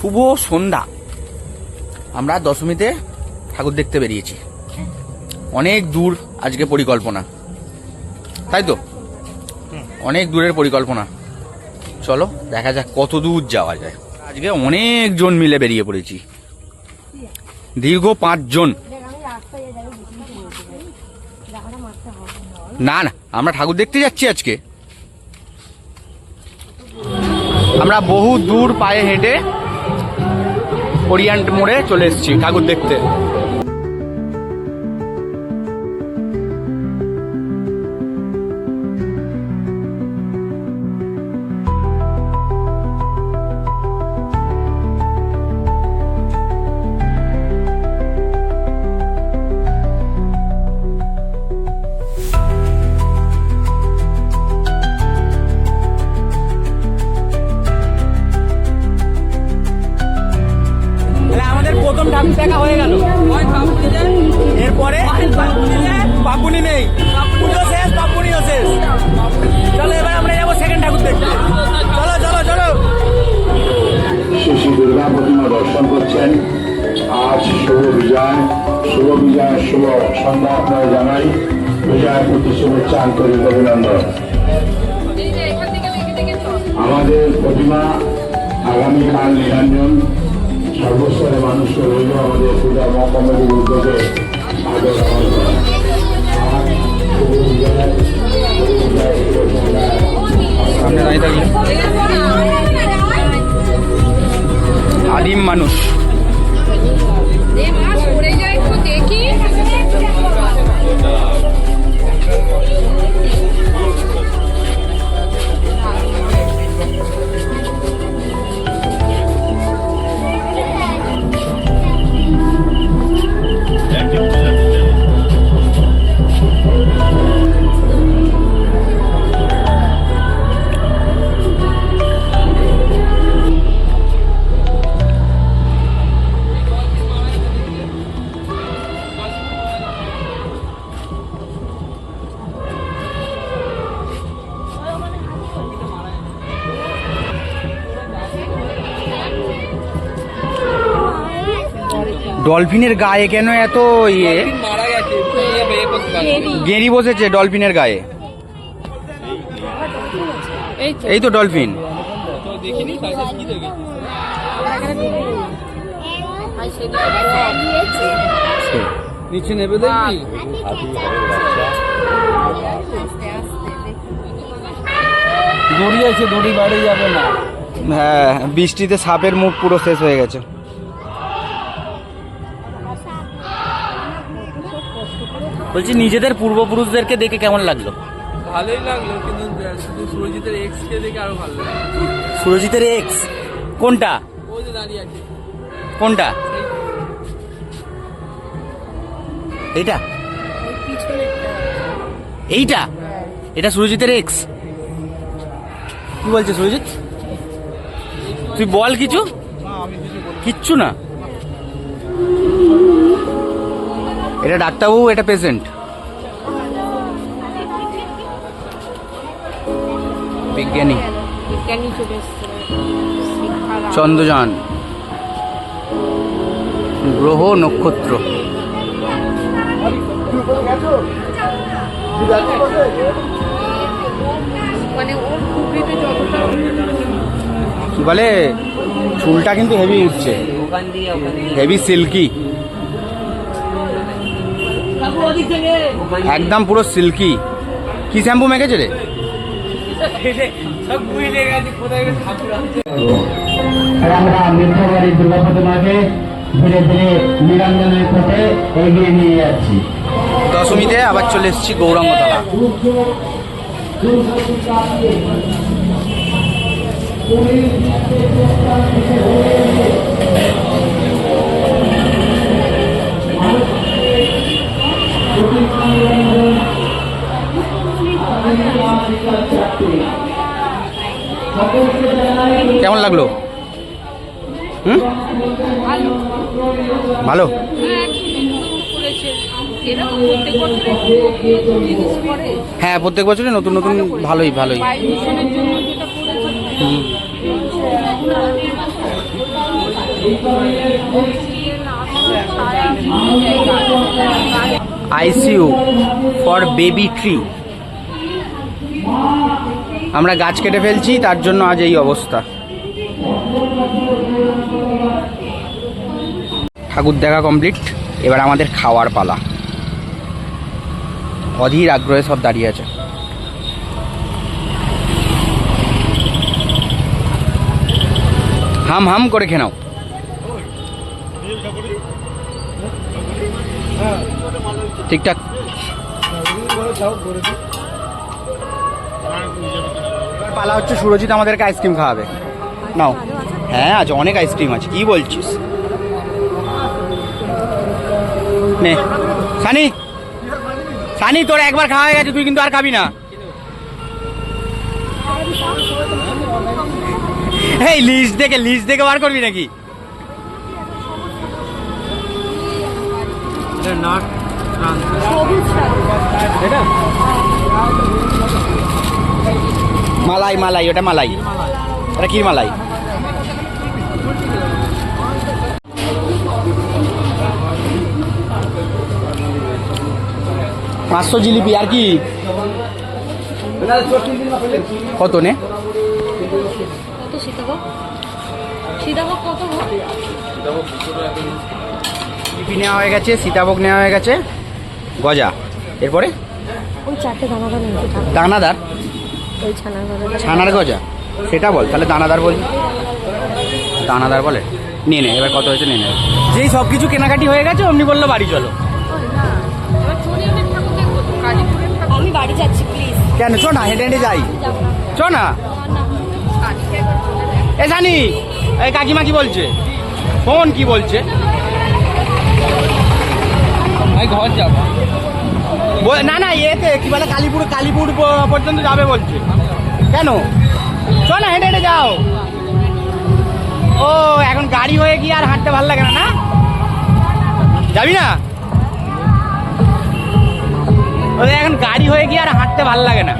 শুভ সন্ধ্যা। আমরা দশমীতে ঠাকুর দেখতে বেরিয়েছি। অনেক দূর আজকে পরিকল্পনা। তাই তো? অনেক দূরের পরিকল্পনা। চলো, দেখা যাক কত দূর যাওয়া যায়। আজকে অনেকজন মিলে বেরিয়ে পড়েছি। দীর্ঘ পাঁচজন। না না, আমরা ঠাকুর দেখতে যাচ্ছি আজকে। আমরা বহু দূর পায়ে হেঁটে ওরিয়ান্ট মোড়ে চলে এসেছি ঠাকুর দেখতে। ঠাকুর দেখা হয়ে গেল। এরপরে পাপুনি নেই। পুজো শেষ পাপুনিও শেষ। চলো এবার আমরা যাব সেকেন্ড ঠাকুর দেখতে। চলো চলো চলো। শ্রী শ্রী দুর্গা প্রতিমা দর্শন করছেন। আজ শুভ বিজয় শুভ বিজয় শুভ সন্ধ্যা আপনারা জানাই। বিজয় প্রতি শুভেচ্ছা আন্তরিক অভিনন্দন। আমাদের প্রতিমা আগামীকাল নিরঞ্জন। সর্বস্তরের মানুষকে রইল আমাদের পূজা মহাকমিটির উদ্যোগে আদিম মানুষ। ডলফিনের গায়ে কেন এত ইয়ে? গেঁড়ি বসেছে ডলফিনের গায়ে। এই তো ডলফিন। নিচে নেবে দেখবি? দড়ি আছে দড়ি যাবে না। হ্যাঁ বৃষ্টিতে সাপের মুখ পুরো শেষ হয়ে গেছে। বলছি নিজেদের পূর্বপুরুষদেরকে দেখে কেমন লাগল? ভালোই লাগল কিন্তু শুধু সুরজিতের এক্স কে দেখে আরও ভালো লাগল। সুরজিতের এক্স কোনটা? ওই যে দাঁড়িয়ে আছে। কোনটা? এইটা? এইটা? এটা সুরজিতের এক্স কি বলছে সুরজিৎ? তুই বল কিছু। কিচ্ছু না। এটা ডাক্তারবাবু এটা পেশেন্ট বিজ্ঞানী। চন্দ্রযান। গ্রহ নক্ষত্র। মানে কি বলে চুলটা কিন্তু হেভি উঠছে। হেভি সিল্কি একদম পুরো সিল্কি। কি শ্যাম্পু মেখেছে রে? দশমীতে আবার চলে এসেছি গৌরাঙ্গতলা কেমন লাগল? হুম? ভালো। হ্যাঁ, প্রত্যেক বছরই নতুন নতুন ভালোই ভালোই। হুম। ICU for baby tree. আমরা গাছ কেটে ফেলছি তার জন্য আজ এই অবস্থা। ঠাকুর দেখা কমপ্লিট এবার আমাদের খাওয়ার পালা। অধীর আগ্রহে সব দাঁড়িয়ে আছে। হাম হাম করে খেয়ে নাও। ঠিকঠাক। পালা হচ্ছে সুরজিৎ আমাদেরকে আইসক্রিম খাওয়াবে। নাও। হ্যাঁ আছে অনেক আইসক্রিম আছে। কি বলছিস? নে সানি সানি তোর একবার খাওয়া হয়ে গেছে তুই কিন্তু আর খাবি না। এই লিস্ট দেখে লিস্ট দেখে বার করবি নাকি? মালাই মালাই ওটা মালাই। ওটা কি মালাই? পাঁচশো জিলিপি আর কি? কত নে? জিলিপি নেওয়া হয়ে গেছে সীতাভোগ নেওয়া হয়ে গেছে। গজা। এরপরে? দানাদার ছানার গজা। সেটা বল তাহলে দানাদার বল। দানাদার বলে। নিয়ে নে এবার কত হয়েছে নিয়ে নে। যেই সব কিছু কেনাকাটি হয়ে গেছে অমনি বলল বাড়ি চলো। আমি বাড়ি যাচ্ছি প্লিজ কেন? চ না হেঁটে হেঁটে যাই। চ না। এ জানি এই কাকিমা কি বলছে? ফোন কি বলছে? আমি ঘর যাব। বল- না না এতে কি বলে কালীপুর কালীপুর পর্যন্ত যাবে বলছে। কেন? চ না হেঁটে হেঁটে যাও। ও এখন গাড়ি হয়ে গিয়ে আর হাঁটতে ভালো লাগে না না? যাবি না? ওদের এখন গাড়ি হয়ে গিয়ে আর হাঁটতে ভালো লাগে না।